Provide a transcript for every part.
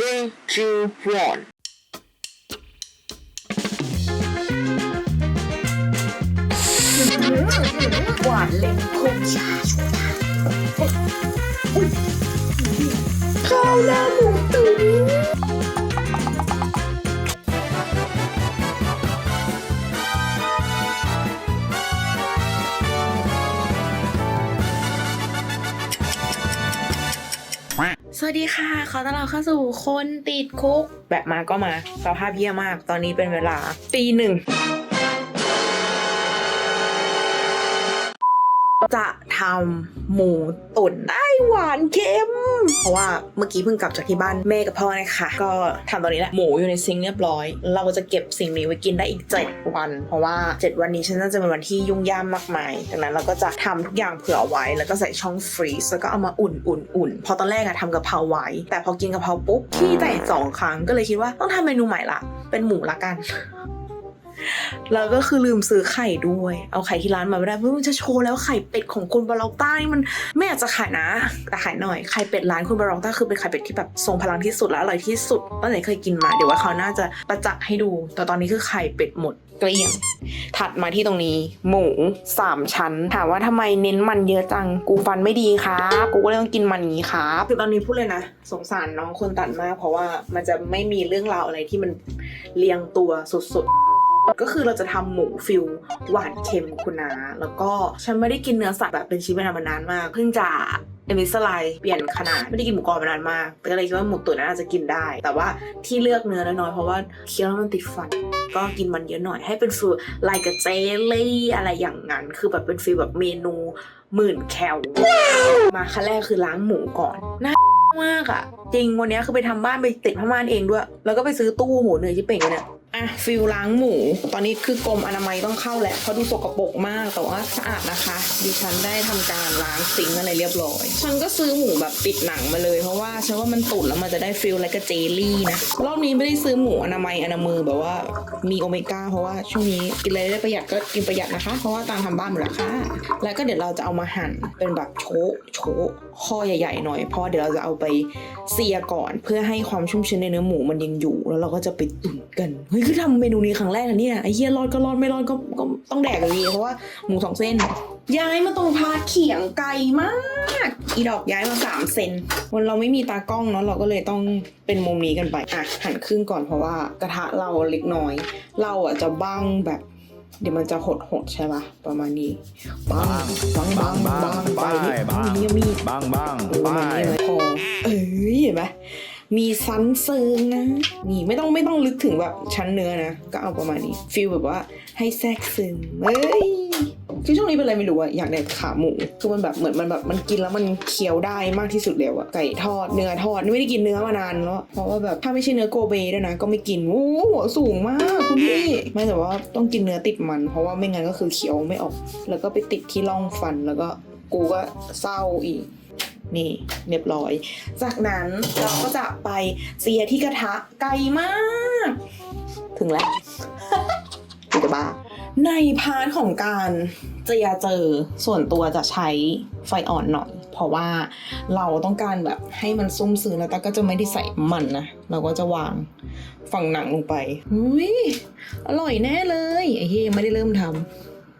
Three, two, one. หวานเล่นพุ่งชาชูข้าวหน้าหมู สวัสดีค่ะ ขอต้อนรับเข้าสู่คนติดคุก แบบมาก็มาสภาพเยี่ยมาก ตอนนี้เป็นเวลาตีหนึ่ง จะทำหมูตุ๋นได้หวานเค็ม เพราะว่าเมื่อกี้เพิ่งกลับจากที่บ้านแม่กับพ่อนะคะก็ทำตอนนี้แหละหมูอยู่ในซิงเรียบร้อย เราจะเก็บสิ่งนี้ไว้กินได้อีก 7 วัน เพราะว่า 7 วันนี้ฉันน่าจะเป็นวันที่ยุ่งยากมากมายดังนั้นเราก็จะทำทุกอย่างเผื่อไว้ แล้วก็ใส่ช่องฟรีซแล้วก็เอามาอุ่นอุ่นอุ่นพอตอนแรกอะทำกะเพราไว้ แต่พอกินกะเพราปุ๊บขี้แตกสองครั้งก็เลยคิดว่าต้องทำเมนูใหม่ละเป็นหมูละกัน แล้วก็คือลืมซื้อไข่ด้วย เอาไข่ที่ร้านมาไม่ได้เพราะมันจะโชว์แล้วไข่เป็ดของคุณบาลอกต้านี่มันไม่อยากจะขายนะ แต่ขายหน่อยไข่เป็ดร้านคุณบาลอกต้าคือเป็นไข่เป็ดที่แบบทรงพลังที่สุดและอร่อยที่สุดตั้งแต่เคยกินมา เดี๋ยวว่าเขาน่าจะประจักษ์ให้ดู แต่ตอนนี้คือไข่เป็ดหมดเกลี้ยง ถัดมาที่ตรงนี้ หมูสามชั้น ถามว่าทำไมเน้นมันเยอะจัง กูฟันไม่ดีครับ กูก็เลยต้องกินมันนี้ครับคือตอนนี้พูดเลยนะ สงสารน้องคนตัดมาก เพราะว่ามันจะไม่มีเรื่องราวอะไรที่มันเรียงตัวสุดๆ ก็คือเราจะทำหมูฟิลหวานเค็มคุณนาแล้วก็ฉันไม่ได้กินเนื้อสัตว์แบบเป็นชิ้นเป็นอันมานานมาก เพิ่งจะเอมิสไลเปลี่ยนขนาดไม่ได้กินหมูกรอบมานานมาก แต่ก็เลยคิดว่าหมูตุ๋นน่าจะกินได้ แต่ว่าที่เลือกเนื้อน้อยๆเพราะว่าเคี้ยวแล้วมันติดฟัน ก็กินมันเยอะหน่อยให้เป็นฟิลไลกับเจลี่อะไรอย่างนั้น คือแบบเป็นฟิลแบบเมนูหมื่นแคลมาขั้นแรกคือล้างหมูก่อนน่ามากอะจริงวันนี้คือไปทำบ้านไปติดผ้าม่านเองด้วย แล้วก็ไปซื้อตู้หมูเนยที่เป่งเนี่ย อะฟิลล้างหมู ตอนนี้คือกรมอนามัยต้องเข้าแหละเพราะดูสกปรกมากแต่ว่าสะอาดนะคะ ดิฉันได้ทำการล้างซิงอะไรเรียบร้อย ฉันก็ซื้อหมูแบบปิดหนังมาเลย เพราะว่าฉันว่ามันตุ๋นแล้วมันจะได้ฟิลอะไรกับเจลลี่นะรอบนี้ไม่ได้ซื้อหมูอนามัยอนามือแบบว่ามีโอเมก้าเพราะว่าช่วงนี้กินอะไรได้ประหยัดก็กินประหยัดนะคะ เพราะว่าตามทำบ้านหมดแล้วค่ะ แล้วก็เดี๋ยวเราจะเอามาหั่นเป็นแบบโชะโชะข้อใหญ่ๆหน่อยเพราะเดี๋ยวเราจะเอาไปเสียก่อน เพื่อให้ความชุ่มชื้นในเนื้อหมูมันยังอยู่ แล้วเราก็จะไปตุ๋นกันเฮ้ยคือทำเมนูนี้ครั้งแรกนะเนี่ยไอ้เหี้ยรอดก็รอดไม่รอดก็ก็ต้องแดกอยู่ดีเพราะว่าหมูสองเส้น ย้ายมาตรงพาเขียงไกลมาก อีดอกย้ายมาสามเซนวันเราไม่มีตากล้องเนาะเราก็เลยต้องเป็นมุมนี้กันไปอะหั่นครึ่งก่อนเพราะว่ากระทะเราเล็กน้อย เราอะจะบ้างแบบเดี๋ยวมันจะหดหดๆใช่ปะประมาณนี้บ้างบ้างบ้างบ้างบ้างไปนี่บ้างนี่มีดบ้างบ้างประมาณนี้เลยพอเอ้ยเห็นไหม มีซันเซิงนะ นี่ไม่ต้องไม่ต้องลึกถึงแบบชั้นเนื้อนะ ก็เอาประมาณนี้ฟีลแบบว่าให้แทรกซึมเฮ้ยคือช่วงนี้เป็นอะไรไม่รู้อะอยากแดกขาหมูคือมันแบบเหมือนมันแบบมันกินแล้วมันเคี้ยวได้มากที่สุดแล้วอะไก่ทอดเนื้อทอดนี่ไม่ได้กินเนื้อมานานแล้วเพราะว่าแบบถ้าไม่ใช่เนื้อโกเบด้วยนะก็ไม่กินโอ้โหหัวสูงมากคุณพี่ไม่แต่ว่าต้องกินเนื้อติดมัน เพราะว่าไม่งั้นก็คือเคี้ยวไม่ออก แล้วก็ไปติดที่ร่องฟันแล้วก็กูก็เศร้าอีก นี่เรียบร้อย จากนั้นเราก็จะไปเสียที่กระทะไกลมาก ถึงแล้วกูจะบ้าในพาร์ทของการเจียเจอส่วนตัวจะใช้ไฟอ่อนหน่อย เพราะว่าเราต้องการแบบให้มันซุ่มซื้อแล้วแต่ก็จะไม่ได้ใส่มันนะ เราก็จะวางฝั่งหนังลงไปอุ้ยอร่อยแน่เลยไอ้เฮียยังไม่ได้เริ่มท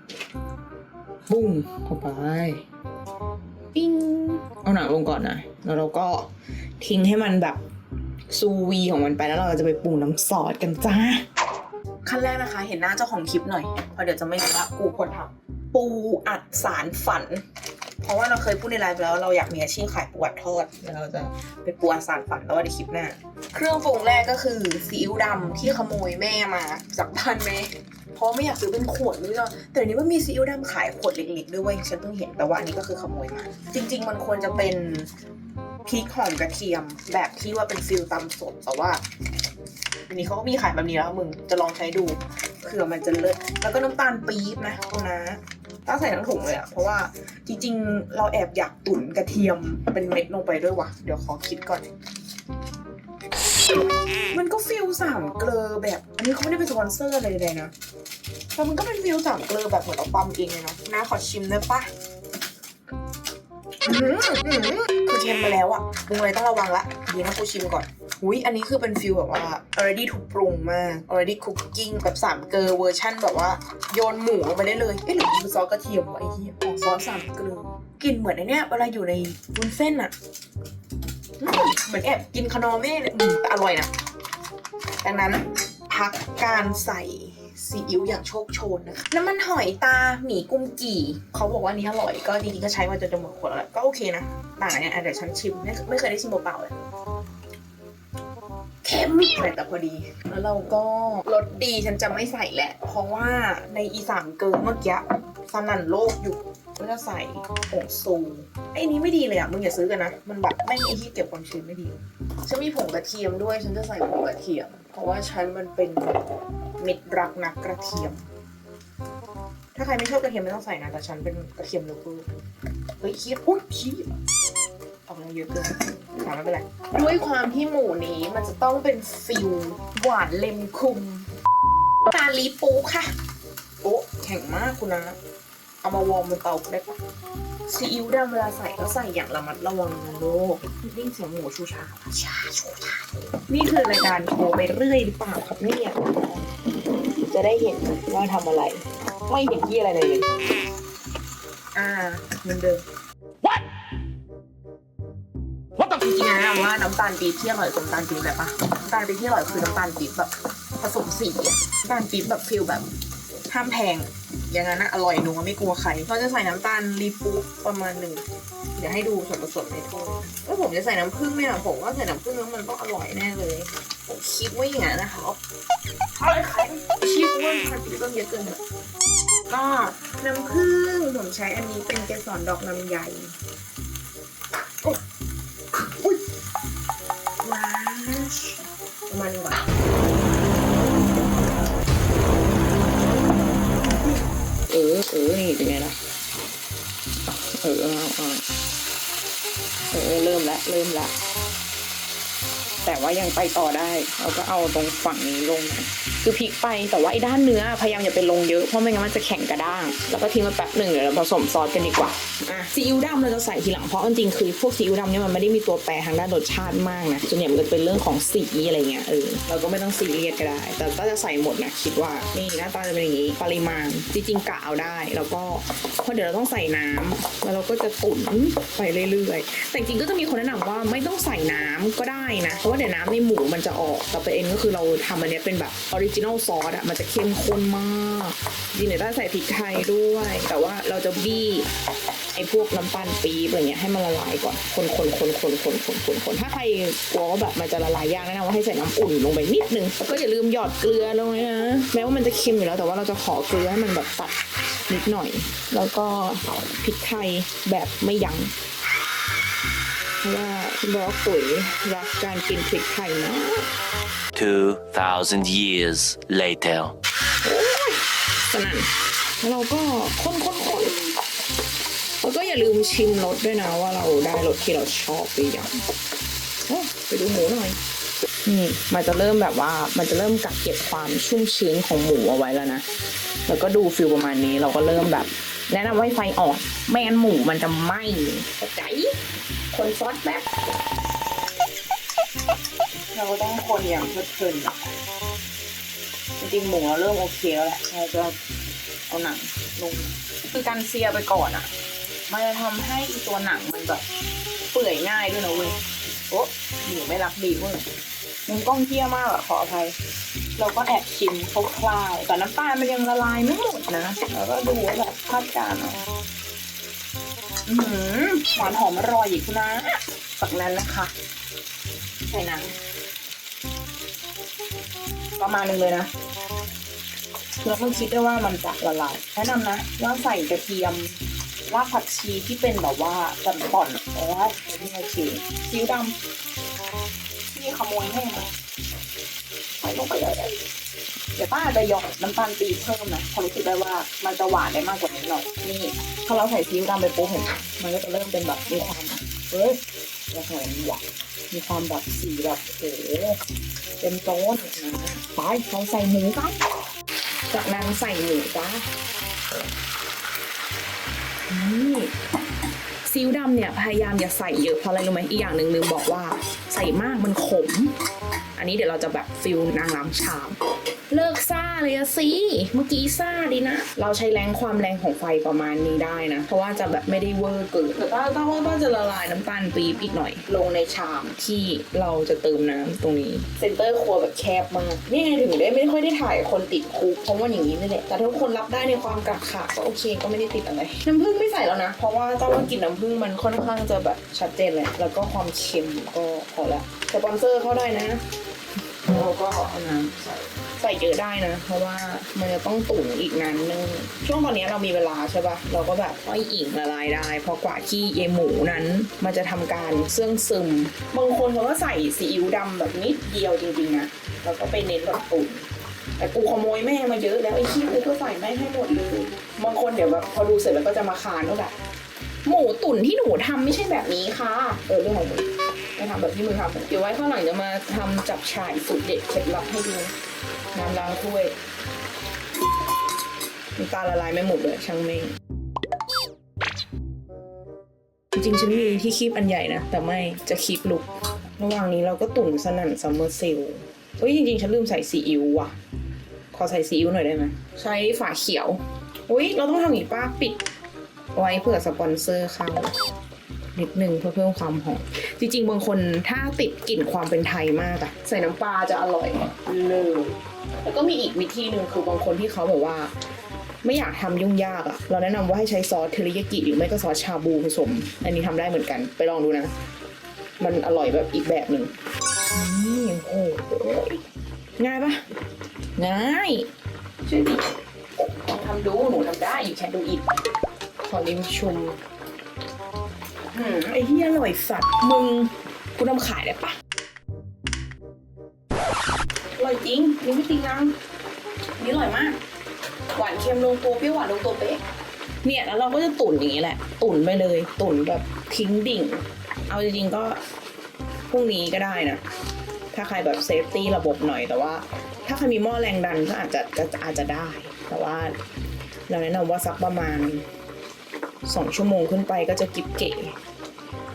ำบุ้มเข้าไป ปิ้งเอาหนังลงก่อนนะแล้วเราก็ทิ้งให้มันแบบซูวีของมันไปแล้วเราจะไปปรุงน้ำซอสกันจ้าขั้นแรกนะคะ เห็นหน้าเจ้าของคลิปหน่อยเพราะเดี๋ยวจะไม่รู้ว่ากูควรทำปูอัดสารฝัน เพราะว่าเราเคยพูดในไลฟ์แล้วเราอยากมีอาชีพขายปูอัดทอดเดี๋ยวเราจะไปปูอัดสารฝันแต่ว่าในคลิปหน้า เครื่องปรุงแรกก็คือซีอิ๊วดำที่ขโมยแม่มาจากบ้านแม่ เพราะไม่อยากซื้อเป็นขวดด้วยจ้ะแต่เดี๋ยวนี้ว่ามีซีอิ๊วดำขายขวดเล็กๆด้วยเวยฉันเพิ่งเห็นแต่ว่าอันนี้ก็คือขโมยมาจริง ๆ มันควรจะเป็นพริกหอมกระเทียมแบบที่ว่าเป็นฟิลตำสดแต่ว่าอันนี้เขาก็มีขายแบบนี้แล้วมึงจะลองใช้ดูเผื่อมันจะเลิศแล้วก็น้ำตาลปี๊บนะคุณนะต้องใส่ทั้งถุงเลยอะเพราะว่าจริงๆ เราแอบอยากตุ๋นกระเทียมเป็นเม็ดลงไปด้วยว่ะ เดี๋ยวขอคิดก่อน มันก็ฟิลสามเกลอแบบ อันนี้เขาไม่ได้เป็นสปอนเซอร์อะไรเลยนะแต่มันก็เป็นฟิลสามเกลอแบบเหมือนเราปั๊มเองเลยนะน้าขอชิมได้ปะอื้อคือเค็มมาแล้วอะมึงเลยต้องระวังละดีนะกูชิมก่อนอุ้ยอันนี้คือเป็นฟิลแบบว่า already ถูกปรุงมาก already cooking แบบสามเกลอเวอร์ชั่นแบบว่า โยนหมูลงไปได้เลยเอ๊ะหรือมันซอสกระเทียมวะไอ้เหี้ยซอสสามเกลือกลิ่นเหมือนไอ้เนี่ยเวลาอยู่ในวุ้นเส้นอะ เหมือนแอบกินขนอเม่เลยอืมแต่อร่อยนะดังนั้นพักการใส่ซีอิ๊วอย่างโชคโชนนะคะน้ำมันหอยตาหมี่กุ้มกี่เขาบอกว่านี้อร่อยก็จริงๆก็ใช้มาจนจะหมดขวดแล้วแหละก็โอเคนะต่างกันเนี่ยอะเดี๋ยวฉันชิมไม่ไม่เคยได้ชิมเปล่าๆเลยเค็มแต่พอดี แล้วเราก็รสดีฉันจะไม่ใส่แหละ เพราะว่าในอีสามเกินเมื่อกี้สนั่นโลกอยู่ ก็จะใส่ผงซูไอ้นี้ไม่ดีเลยอะมึงอย่าซื้อกันนะ มันแบบแม่งไอที่เก็บความชื้นไม่ดี ฉันมีผงกระเทียมด้วย ฉันจะใส่ผงกระเทียม เพราะว่าฉันมันเป็นมิตรรักนักกระเทียม ถ้าใครไม่ชอบกระเทียมไม่ต้องใส่นะ แต่ฉันเป็นกระเทียมเลฟเวอร์เฮ้ยคิดอุ้ยคิดออกมาเยอะเกินถามไม่เป็นไร ด้วยความที่หมูนี้มันจะต้องเป็นฟิลหวานเล็มคุมกาลีปูค่ะโอ้แข็งมากคุณนะ เอามาวอร์มบนเตาได้ปะซีอิ๊วดำเวลาใส่ก็ใส่อย่างระมัดระวังนะลูกนี่เสียงหมูชูชาชาชูชานี่คือรายการโทรไปเรื่อยหรือเปล่าครับเนี่ยจะได้เห็นว่าทำอะไร ไม่เห็นที่อะไรเลย อ่าเหมือนเดิม What the จริงๆนะว่าน้ำตาลปี๊บที่อร่อยกว่าน้ำตาลปี๊บแบบปะน้ำตาลปี๊บที่อร่อยคือน้ำตาลปี๊บแบบผสมสีอะน้ำตาลปี๊บแบบฟิลแบบห้ามแพง อย่างนั้นนะอร่อยนัวไม่กลัวใครเราจะใส่น้ำตาลรีปูประมาณหนึ่งเดี๋ยวให้ดูส่วนผสมในถ้วยแล้วผมจะใส่น้ำผึ้งเนี่ยผมว่าใส่น้ำผึ้งแล้วมันต้องอร่อยแน่เลย ผมคิดว่าอย่างนั้นนะครับใช่ใครคิดว่าน้ำตาลปี๊บต้องเยอะเกินก็น้ำผึ้งผมใช้อันนี้เป็นเกสรดอกลำไย อเออนี่เป็นไงล่ะเออเออเออเริ่มละเริ่มละ แต่ว่ายังไปต่อได้ เราก็เอาตรงฝั่งนี้ลง คือพลิกไปแต่ว่าไอ้ด้านเนื้อพยายามอย่าไปลงเยอะเพราะไม่งั้นมันจะแข็งกระด้าง แล้วก็ทิ้งไว้แป๊บหนึ่งเดี๋ยวเราผสมซอสกันดีกว่าอะซีอิ๊วดำเราจะใส่ทีหลังเพราะจริงๆคือพวกซีอิ๊วดำเนี่ยมันไม่ได้มีตัวแปรทางด้านรสชาติมากนะส่วนใหญ่มันจะเป็นเรื่องของสีอะไรเงี้ยเออเราก็ไม่ต้องซีเรียสก็ได้ แต่ก็จะใส่หมดนะคิดว่านี่หน้าตาจะเป็นอย่างนี้ปริมาณจริงๆกะเอาได้ แล้วก็เพราะเดี๋ยวเราต้องใส่น้ำแล้วเราก็จะตุ๋นไปเรื่อยๆแต่จริงๆก็จะมีคนแนะนำว่าไม่ต้องใส่น้ำก็ได้นะราะว่าเดี๋ยวน้ำในหมูมันจะออก แต่ประเด็นก็คือเราทำอันนี้เป็นแบบออริจินอลซอสอะมันจะเข้มข้นมากจริงๆเดี๋ยวต้ใส่พริกไทยด้วย แต่ว่าเราจะบี้ไอ้พวกน้ำตาลปี๊บอะไรเงี้ยให้มันละลายก่อน คนคนคนคนคนคนคนคนถ้าใครกลัวว่าแบบมันจะละลายยากแนะนำว่าให้ใส่น้ำอุ่นลงไปนิดนึงแล้วก็อย่าลืมหยอดเกลือลงไปนะแม้ว่ามันจะเค็มอยู่แล้วแต่ว่าเราจะขอเกลือให้มันแบบตัดนิดหน่อย แล้วก็พริกไทยแบบไม่ยั้ง ว่าบล็อกปุ๋ยรักการกินพริกไทยมาก 2,000 years later. สนั่นแล้วเราก็คนคนคนแล้วก็อย่าลืมชิมรสด้วยนะว่าเราได้รสที่เราชอบหรือยังโอ้ไปดูหมูหน่อยนี่มันจะเริ่มแบบว่ามันจะเริ่มกักเก็บความชุ่มชื้นของหมูเอาไว้แล้วนะ แล้วก็ดูฟิลประมาณนี้เราก็เริ่มแบบ แนะนำว่าไฟอ่อนไม่งั้นหมูมันจะไหม้เข้าใจ คนซอสแบบเราต้องคนอย่างเพลิดเพลินจริงๆหมูเราเริ่มโอเคแล้วแหละเราจะเอาหนังลงคือการเซียไปก่อนอะ มันจะทำให้ตัวหนังมันแบบเปื่อยง่ายด้วยนะเว้ยโอ้หมูไม่รักดีเว้ยมุมกล้องเที่ยมากอะขออภัย เราก็แอบชิมคร่าวๆแต่น้ำตาลมันยังละลายไม่หมดนะแล้วก็ดูว่าแบบคาดการณ์หวานหอมอร่อยอีกนะจากนั้นนะคะใส่น้ำประมาณนึงเลยนะเราเพิ่งคิดได้ว่ามันจะละลายแนะนำนะว่าใส่กระเทียมรากผักชีที่เป็นแบบว่าแบบป่อนเพราะว่าไม่โอเคซีอิ๊วดำที่ขโมยให้มา ลงไปเลยเดี๋ยวป้าจะหยอดน้ำตาลปี๊บเพิ่มนะพอรู้สึกได้ว่ามันจะหวานได้มากกว่านี้หน่อยนี่พอเราใส่ซีอิ๊วดำไปปุ๊บเห็นมันก็จะเริ่มเป็นแบบมีความเฮ้ยจะหอมหวานมีความแบบสีแบบโอ้เป็นโต๊ะนะไปเราใส่หมูกันจากนั้นใส่หมูจ้านี่ ซีอิ๊วดำเนี่ยพยายามอย่าใส่เยอะเพราะอะไรรู้ไหมอีกอย่างหนึ่งลืมบอกว่าใส่มากมันขม อันนี้เดี๋ยวเราจะแบบฟิลนางล้ำชาม เลิกซ่าเลยอะสิเมื่อกี้ซ่าดีนะ เราใช้แรงความแรงของไฟประมาณนี้ได้นะ เพราะว่าจะแบบไม่ได้เวอร์เกินแต่ว่าต้องว่าจะละลายน้ำตาลปี๊บอีกหน่อย ลงในชามที่เราจะเติมน้ำตรงนี้ เซนเตอร์ครัวแบบแคบมากนี่ไงถึงได้ไม่ค่อยได้ถ่ายคนติดคุกเพราะว่าอย่างนี้นี่แหละแต่ถ้าคนรับได้ในความกักขาก็โอเคก็ไม่ได้ติดอะไรน้ำผึ้งไม่ใส่แล้วนะ เพราะว่าต้องว่ากินน้ำผึ้งมันค่อนข้างจะแบบชัดเจนเลยแล้วก็ความเค็มก็พอละสปอนเซอร์เข้าได้นะเราก็เอาน้ำใส่ ใส่เยอะได้นะ เพราะว่ามันจะต้องตุ๋นอีกนานนึงช่วงตอนนี้เรามีเวลาใช่ปะเราก็แบบให้อิงละลายได้เพราะกว่าที่เยหมูนั้น มันจะทำการเสื่องซึม บางคนเขาก็ใส่ซีอิ๊วดำแบบนิดเดียวจริงๆนะแล้วก็ไปเน้นแบบตุ๋นแต่กูขโมยแม่มาเยอะแล้วไอ้ขี้กูก็ใส่แม่ให้หมดเลยบางคนเดี๋ยวแบบพอดูเสร็จแล้วก็จะมาคานว่าแบบหมูตุ๋นที่หนูทำไม่ใช่แบบนี้ค่ะ เออเรื่องของมึงไปทำแบบที่มึงทำเดี๋ยวไว้ข้างหลังจะมาทำจับฉ่ายสูตรเด็ดเคล็ดลับให้ดู น้ำล้างถ้วยน้ำตาลละลายไม่หมดเลยช่างเมงจริงๆฉันมีที่คีบอันใหญ่นะ แต่ไม่จะคีบลุก ระหว่างนี้เราก็ตุ๋นสนั่นซัมเมอร์เซลเฮ้ยจริงๆ ฉันลืมใส่ซีอิ๊วว่ะ ขอใส่ซีอิ๊วหน่อยได้ไหมใช้ฝาเขียวอุ้ยเราต้องทำอย่างนี้ป้าปิด ไว้เผื่อสปอนเซอร์เข้านิดนึงเพื่อเพิ่มความหอม จริง ๆ บางคนถ้าติดกลิ่นความเป็นไทยมากอะใส่น้ำปลาจะอร่อยเลย แล้วก็มีอีกวิธีหนึ่งคือบางคนที่เขาบอกว่า ไม่อยากทำยุ่งยากอะเราแนะนำว่าให้ใช้ซอสเทริยากิหรือไม่ก็ซอสชาบูผสม อันนี้ทำได้เหมือนกัน ไปลองดูนะ มันอร่อยแบบอีกแบบหนึ่งนี่โอ้โหง่ายปะง่ายช่วยดิลองทำดูหนูทำได้อยู่แค่ดูอิดขอลิ้มชุมอืมไอ้ที่อร่อยสัตว์มึงกูทำขายได้ปะอ ร่อยจริงนี่ไม่จริงนะนี่อร่อยมาก หวานเค็มลงตัวเปรี้ยวหวานลงตัวเป๊ะเนี่ยแล้วเราก็จะตุ๋นอย่างนี้แหละ ตุ๋นไปเลย ตุ๋นแบบทิ้งดิ่ง เอาจริงๆก็พรุ่งนี้ก็ได้นะ ถ้าใครแบบเซฟตี้ระบบหน่อยแต่ว่า ถ้าใครมีหม้อแรงดันก็อาจจะก็อาจจะได้ แต่ว่า เราแนะนำว่าสักประมาณสองชั่วโมงขึ้นไปก็จะกิบเก๋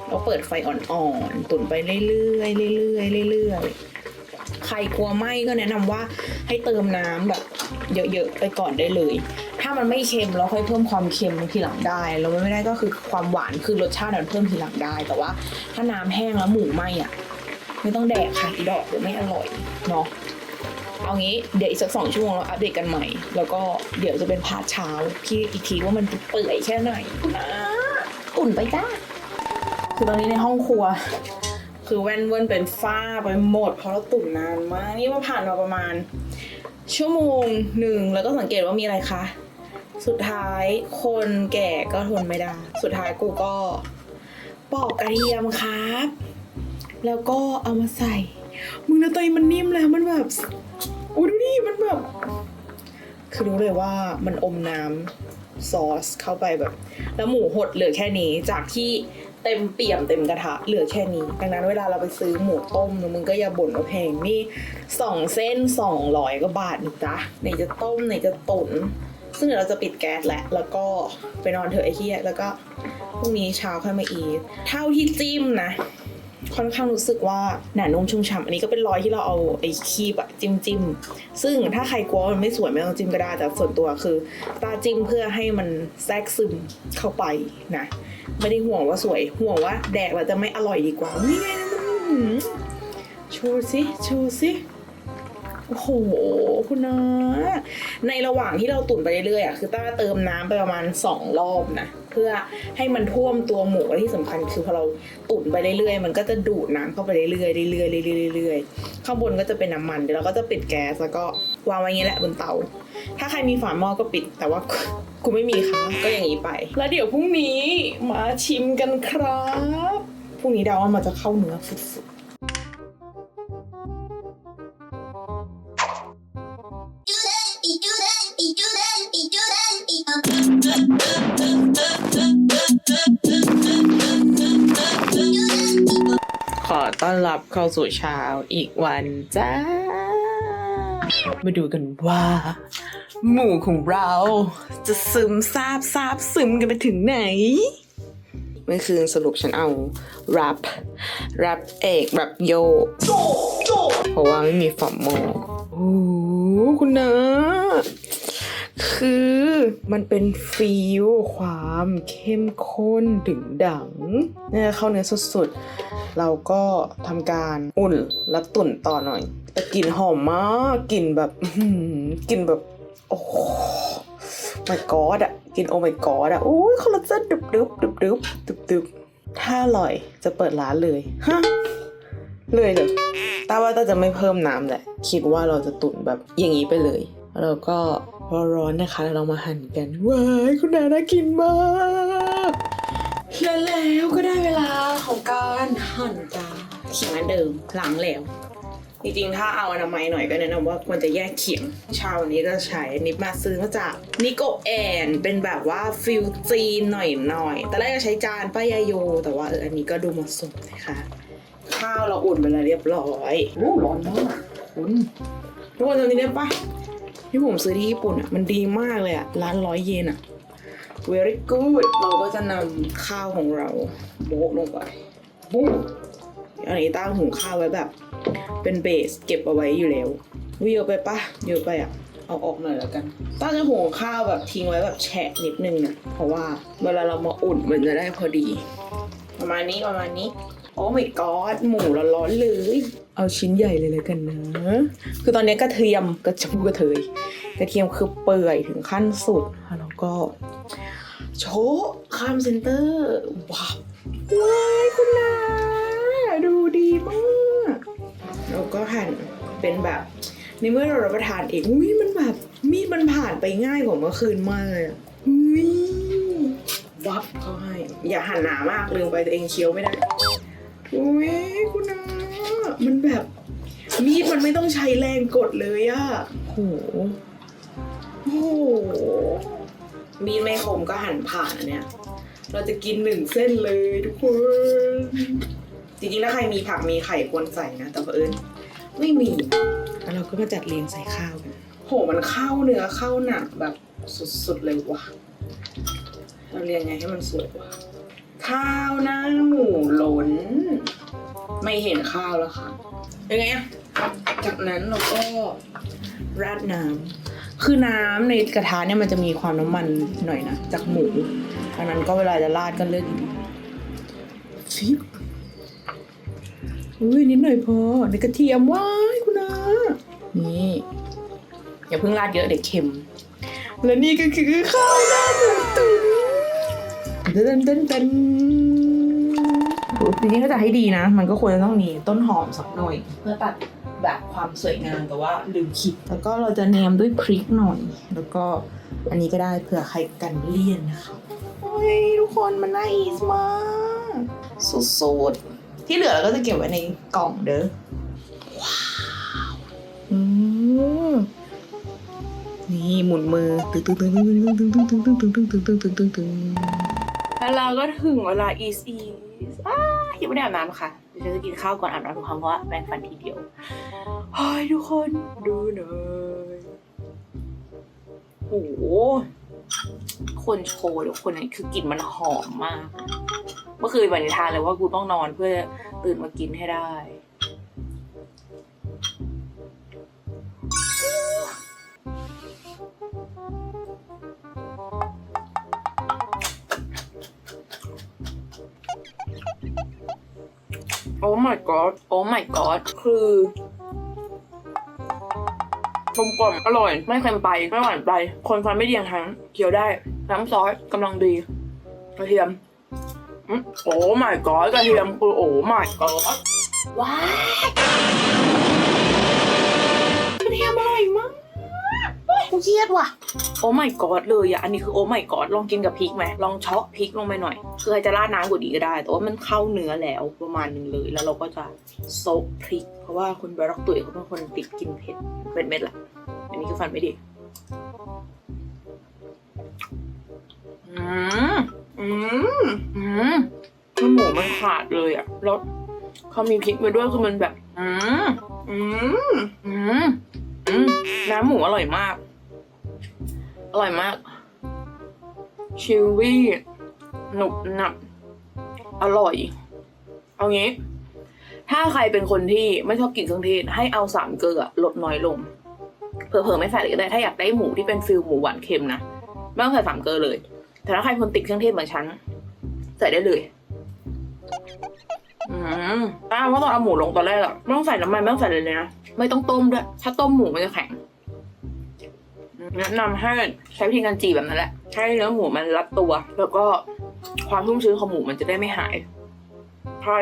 เราเปิดไฟอ่อนๆ ตุ๋นไปเรื่อยๆเรื่อยๆเรื่อยๆ ใครกลัวไหมก็แนะนำว่าให้เติมน้ำแบบเยอะๆไปก่อนได้เลย ถ้ามันไม่เค็มเราค่อยเพิ่มความเค็มทีหลังได้แล้วไม่ได้ก็คือความหวานคือรสชาติมันเพิ่มทีหลังได้ แต่ว่า ถ้าน้ำแห้งแล้วหมูไหม้อะไม่ต้องแดกค่ะดอกเดี๋ยวไม่อร่อยเนาะเอางี้เดี๋ยวอีกสักสองชั่วโมงเราอัปเดตกันใหม่ แล้วก็เดี๋ยวจะเป็นพาร์ทเช้าพี่อีกทีว่ามันเปื่อยแค่ไหนอุ่นไปจ้าคือตอนนี้ในห้องครัว คือแว่นเว้นเป็นฝ้าไปหมด เพราะเราตุ่นนานมากนี่ว่าผ่านมาประมาณ ชั่วโมงหนึ่งแล้วก็สังเกตว่ามีอะไรคะสุดท้ายคนแก่ก็ทนไม่ได้ สุดท้ายกูก็ปอกกระเทียมครับ แล้วก็เอามาใส่ มึงนะตัวมันนิ่มแล้วมันแบบอู้ดูดิมันแบบ คือรู้เลยว่ามันอมน้ำซอสเข้าไปแบบ แล้วหมูหดเหลือแค่นี้จากที่เต็มเปี่ยมเต็มกระทะเหลือแค่นี้ ดังนั้นเวลาเราไปซื้อหมูต้มมึงก็อย่าบ่นว่าแพงนี่สองเส้นสองร้อยกว่าบาทนะจ๊ะไหนจะต้มไหนจะตุ๋นซึ่งเดี๋ยวเราจะปิดแก๊สแหละ แล้วก็ไปนอนเถอะไอ้เหี้ยแล้วก็พรุ่งนี้เช้าค่อยมาอีทเท่าที่จิ้มนะ ค่อนข้างรู้สึกว่าหนานุ่มชุ่มฉ่ำอันนี้ก็เป็นรอยที่เราเอาไอ้คีบอะจิ้มจิ้มซึ่งถ้าใครกลัวมันไม่สวยไม่ต้องจิ้มก็ได้แต่ส่วนตัวคือ ตาจิ้มเพื่อให้มันแทรกซึมเข้าไปนะไม่ได้ห่วงว่าสวยห่วงว่าแดกแล้วจะไม่อร่อยดีกว่านี่ไงนะมันอื้อหือโชว์สิโชว์สิ โอ้โห คุณนะในระหว่างที่เราตุ๋นไปเรื่อยๆอะคือต้าเติมน้ำไปประมาณสองรอบนะ เพื่อให้มันท่วมตัวหมูและที่สำคัญคือพอเราตุ๋นไปเรื่อยๆ มันก็จะดูดน้ำเข้าไปเรื่อยๆเรื่อยๆเรื่อยๆเรื่อยข้างบนก็จะเป็นน้ำมันเดี๋ยวเราก็จะปิดแก๊สแล้วก็วางไว้อย่างนี้แหละบนเตา ถ้าใครมีฝาหม้อก็ปิดแต่ว่ากูไม่มีค่ะก็อย่างนี้ไป แล้วเดี๋ยวพรุ่งนี้มาชิมกันครับพรุ่งนี้เดาว่ามันจะเข้าเนื้อสุดๆ ขอต้อนรับเข้าสู่เช้าอีกวันจ้า มาดูกันว่า หมู่ของเราจะซึมซาบซาบซึมกันไปถึงไหน เมื่อคืนสรุปฉันเอาแรปแรปเอกแรปโย เพราะว่าไม่มีฝัมโมโอ้คุณนะ คือมันเป็นฟิลความเข้มข้นถึงดังเนี่ยเข้าเนื้อสุดๆ เราก็ทำการอุ่นแล้วตุ๋นต่อหน่อย แต่กลิ่นหอมมากกลิ่นแบบกลิ่นแบบ โอ้ไม่กอดอะกลินโอไม่กอดอะโอ้ยคอลลาเจนดึบดึบดึบดึบดึบดึบถ้าอร่อยจะเปิดร้านเลยฮะเลยเลยตาว่าตาจะไม่เพิ่มน้ำแหละ คิดว่าเราจะตุ๋นแบบอย่างนี้ไปเลย แล้วก็ พอร้อนนะคะแล้วเรามาหั่นกันว้ายคุณนาน่ากินมากและแล้วก็ได้เวลาของการหั่นจ้าเขียงอันเดิมล้างแล้ว จริงๆ ถ้าเอาอนามัยหน่อยก็แนะนำว่าควรจะแยกเขียงเชาวันนี้ก็ใช้อันนิปมาซื้อมาจากนิโกแอนเป็นแบบว่าฟิลจีนหน่อยๆแต่แรกก็ใช้จานป้ายาโย แต่ว่าเอออันนี้ก็ดูเหมาะสมนะคะ ข้าวเราอุ่นไปแล้วเรียบร้อยโอ้ร้อนมากคุณทุกคนจำนี้ได้ปะ ที่ผมซื้อที่ญี่ปุ่นอะมันดีมากเลยอะร้านร้อยเยนอะ very good เราก็จะนำข้าวของเราโบกลงไปบุ้งอันนี้ตั้งหุงข้าวไว้แบบ เป็นเบสเก็บเอาไว้อยู่แล้ววิเยอะไปปะเยอะไปอะเอาออกหน่อยแล้วกันตั้งจะหุงข้าวแบบทิ้งไว้แบบแฉะนิดนึงนะเพราะว่าเวลาเรามาอุ่นมันจะได้พอดี ประมาณนี้ประมาณนี้ โอ้ my god หมูร้อนๆเลย เอาชิ้นใหญ่เลยเลยกันนะ คือตอนนี้กระเทียมกระจูกระเทยกระเทียมคือเปื่อยถึงขั้นสุดแล้วก็โชะข้ามเซนเตอร์ว้าวว้ายคุณนาดูดีมากแล้วก็หั่นเป็นแบบในเมื่อเรารับประทานเองอุ้ยมันแบบมีดมันผ่านไปง่ายกว่าเมื่อคืนมากเลยอุ้ยวับเขาให้ อย่าหั่นหนามากลืมไปตัวเองเคี้ยวไม่ได้อุ้ย มันแบบ มีดมันไม่ต้องใช้แรงกดเลยอะโหโหมีดไม่คมก็หั่นผ่านอันเนี้ย เราจะกินหนึ่งเส้นเลยทุกคน จริงๆถ้าใครมีผักมีไข่ควรใส่นะ แต่เผอิญไม่มี แล้วเราก็มาจัดเรียงใส่ข้าวกันโหมันเข้าเนื้อเข้าหนักแบบสุดๆเลยว่ะ เราเรียงไงให้มันสวยวะข้าวหน้าหมูล้นไม่เห็นข้าวแล้วค่ะ เป็นไงอะจากนั้นเราก็ราดน้ำคือน้ำในกระทะเนี่ยมันจะมีความน้ำมันหน่อยนะจากหมูดังนั้นก็เวลาจะราดก็เลือกดีๆฟิอุ้ยนิดหน่อยพอในกระเทียมว้ายคุณอานี่อย่าเพิ่งราดเยอะเดี๋ยวเค็ม และนี่ก็คือข้าวหน้าหมูตุ๋นเต้นเต้นเต้น จริงๆถ้าจะให้ดีนะ มันก็ควรจะต้องมีต้นหอมสักหน่อย เพื่อตัดแบบความสวยงามแต่ว่าลืมคิด แล้วก็เราจะแนมด้วยพริกหน่อย แล้วก็อันนี้ก็ได้เผื่อใครกันเลี่ยนนะคะโอ้ยทุกคนมันน่าอีสมากสุดๆที่เหลือเราก็จะเก็บไว้ในกล่องเด้อว้าวอืมนี่หมุนมือตึ้งตึ้งตึ้งตึ้งตึ้งตึ้งตึ้งตึ้งตึ้งตึ้งตึ้งตึ้งตึ้งตึ้งตึ้ง แล้วเราก็ถึงเวลา is is อ้ายังไม่ได้อาบน้ำค่ะเดี๋ยวฉันจะกินข้าวก่อนอาบน้ำทุกครั้งเพราะว่าแปรงฟันทีเดียวเฮ้ยทุกคนดูหน่อยโอ้โหคนโชว์ทุกคนนี่คือกลิ่นมันหอมมาก เมื่อคืนวันนิทานเลยว่ากูต้องนอนเพื่อตื่นมากินให้ได้ อ้ my god โอ้ my god คือกลมกล่อมอร่อย ไม่เค็มไป ไม่หวานไป คนฟันไม่เดียงทั้งเคี้ยวได้ น้ำซอสกำลังดี กระเทียมอืมโอ้ my god กระเทียมคือโอ้ my god ว้า กูเครียดว่ะ โอ้ my god เลยอะ อันนี้คือโอ้ my god ลองกินกับพริกไหมลองเชาะพริกลงไปหน่อยคือใครจะราดน้ำกว่าดีก็ได้ แต่ว่ามันเข้าเนื้อแล้วประมาณนึงเลย แล้วเราก็จะโซกพริก เพราะว่าคุณบารักตุ๋ยเขาเป็นคนติดกินเผ็ดเป็นเม็ดแหละอันนี้คือฟันไม่ดีอืมอืมอืมคือหมูมันขาดเลยอะแล้วเขามีพริกมาด้วยคือมันแบบ อืมอืมอืมอืมน้ำหมูอร่อยมาก อร่อยมาก ชิลวี่หนุบหนับ อร่อย เอางี้ ถ้าใครเป็นคนที่ไม่ชอบกินเครื่องเทศ ให้เอาสามเกลือลดน้อยลง เผลอๆไม่ใส่เลยก็ได้ ถ้าอยากได้หมูที่เป็นฟิลหมูหวานเค็มนะ ไม่ต้องใส่สามเกลือเลย แต่ถ้าใครคนติดเครื่องเทศเหมือนฉัน ใส่ได้เลย อืมอ้าวว่าตอนเอาหมูลงตอนแรกอะไม่ต้องใส่น้ำมันไม่ต้องใส่เลยนะ ไม่ต้องต้มด้วย ถ้าต้มหมูมันจะแข็ง แนะนำให้ใช้วิธีการจีแบบนั้นแหละ ให้เนื้อหมูมันรัดตัว แล้วก็ความชุ่มชื้นของหมูมันจะได้ไม่หาย ใคร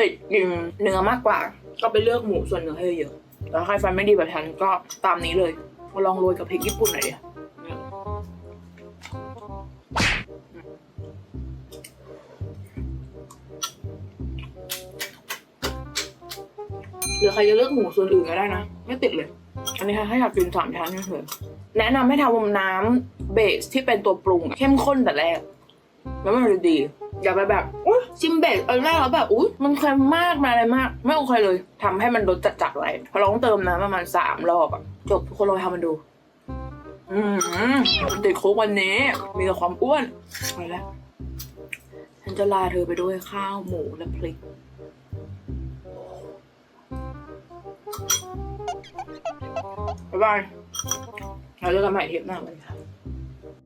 ติดกินเนื้อมากกว่า ก็ไปเลือกหมูส่วนเนื้อให้เยอะ แล้วใครฟันไม่ดีแบบฉันก็ตามนี้เลยมาลองโรยกับพริกญี่ปุ่นหน่อยดิหรือใครจะเลือกหมูส่วนอื่นก็ได้นะ ไม่ติดเลย อันนี้ถ้าอยากกินสามชั้นเฉยๆแนะนำให้ทำน้ำเบสที่เป็นตัวปรุงเข้มข้นแต่แรก แล้วมันจะดี อย่าไปแบบอุ๊ยชิมเบสอันแรกแล้วแบบอุ้ยมันเค็มมากมาอะไรมาก ไม่โอเคเลยทำให้มันรสจัดๆไว้พอเราต้องเติมน้ำประมาณสามรอบอะจบทุกคนลองทำมันดูอืมติดโคุกวันนี้ มีแต่ความอ้วนไปแล้วฉันจะลาเธอไปด้วยข้าวหมูและพริก บ๊ายบายเรา